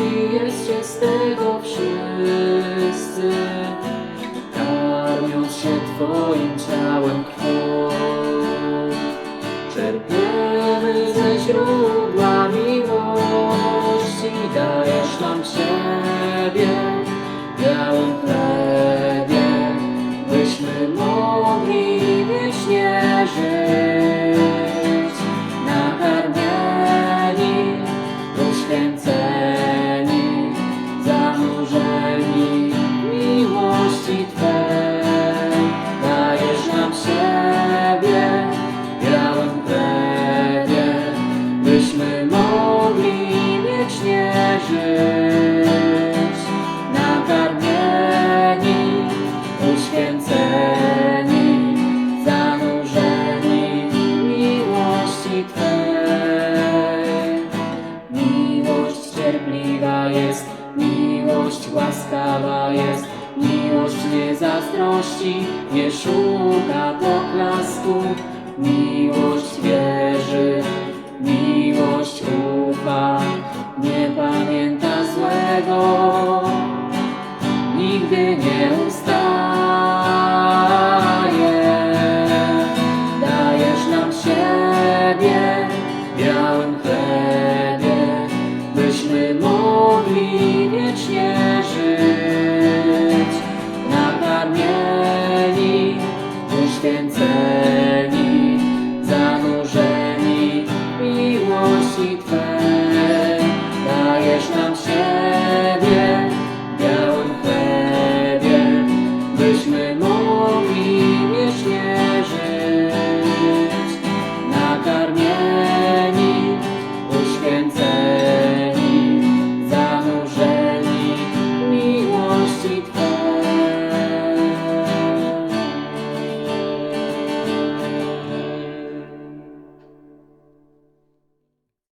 i jedzcie z tego wszyscy, karmiąc się Twoim ciałem krwią. Czerpiemy ze źródła miłości, dajesz nam siebie, białym chlebie, byśmy mogli żyć, nakarmieni, uświęceni, zanurzeni miłości Twej. Miłość cierpliwa jest, miłość łaskawa jest, miłość nie zazdrości, nie szuka poklasku, miłość białym chlebie, byśmy mogli wiecznie żyć. Nakarmieni, uświęceni, zanurzeni miłości Twej, dajesz nam się.